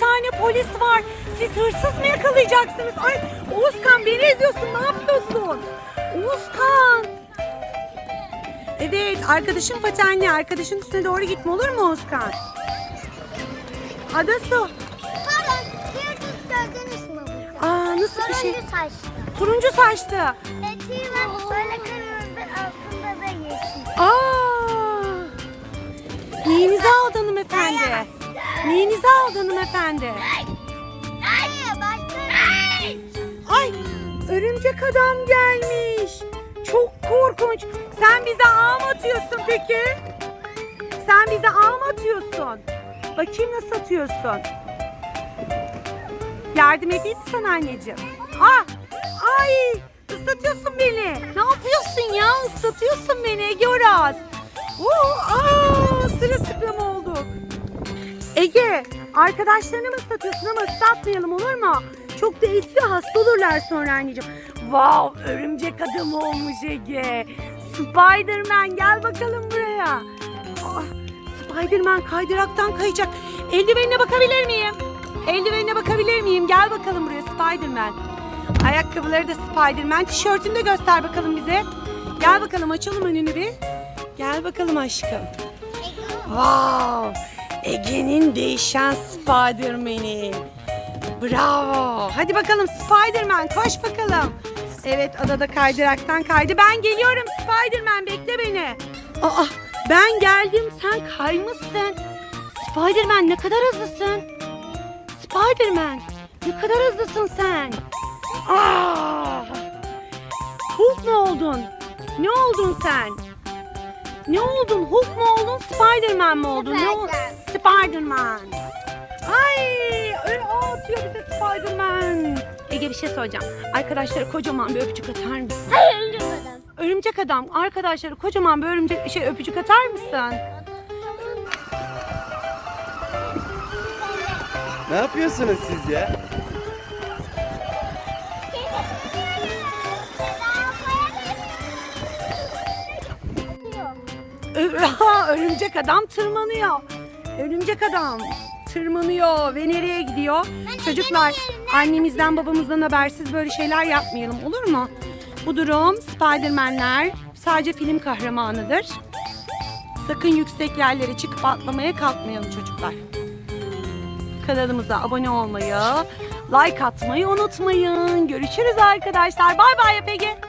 tane polis var. Siz hırsız mı yakalayacaksınız? Ay Oğuzkan beni eziyorsun. Ne yapıyorsun? Oğuzkan. Evet arkadaşın patenli. Arkadaşın üstüne doğru gitme olur mu Oğuzkan? Adasu. Pardon. Gördünüz gördünüz mü? Aa nasıl bir şey? Turuncu saçlı. Turuncu saçlı. Neyinizi aldı hanımefendi? Hayır, başka Ay örümcek adam gelmiş. Çok korkunç. Sen bize ağ mı atıyorsun peki? Sen bize ağ mı atıyorsun? Bakayım nasıl atıyorsun? Yardım edeyim mi sana anneciğim? Ah! Ay! Islatıyorsun beni. Ne yapıyorsun ya? Islatıyorsun beni Ege Oraz. Oo, aa, sırılsıklam olduk. Ege, arkadaşlarını mı ıslatıyorsun ama ıslatmayalım olur mu? Çok da esiyor hasta olurlar sonra anneciğim. Wow, örümcek adam olmuş Ege. Spiderman gel bakalım buraya. Ah, Spiderman kaydıraktan kayacak. Eldivenine bakabilir miyim? Eldivenine bakabilir miyim? Gel bakalım buraya Spiderman. Ayakkabıları da Spiderman. Tişörtünü de göster bakalım bize. Gel bakalım açalım önünü bir. Gel bakalım aşkım. Wow! Ege'nin değişen Spiderman'i. Bravo. Hadi bakalım Spiderman koş bakalım. Evet adada kaydıraktan kaydı. Ben geliyorum Spiderman bekle beni. Aa ben geldim sen kaymışsın. Spiderman ne kadar hızlısın. Spiderman ne kadar hızlısın sen. Aa! Hulk mu oldun? Ne oldun sen? Ne oldun? Hulk mu oldun? Spiderman mı oldun? Ne oldun? Spiderman. Ay, öyle ağ atıyor bize Spiderman. Ege bir şey soracağım. Arkadaşlara kocaman bir öpücük atar mısın? Hayır, öldüm adam. Örümcek adam, arkadaşlara kocaman bir örümcek şey öpücük atar mısın? Ne yapıyorsunuz siz ya? Ö- örümcek adam tırmanıyor. Örümcek adam tırmanıyor ve nereye gidiyor? Çocuklar annemizden babamızdan habersiz böyle şeyler yapmayalım olur mu? Bu durum Spiderman'ler sadece film kahramanıdır. Sakın yüksek yerlere çıkıp atlamaya kalkmayalım çocuklar. Kanalımıza abone olmayı, like atmayı unutmayın. Görüşürüz arkadaşlar. Bay bay Epege.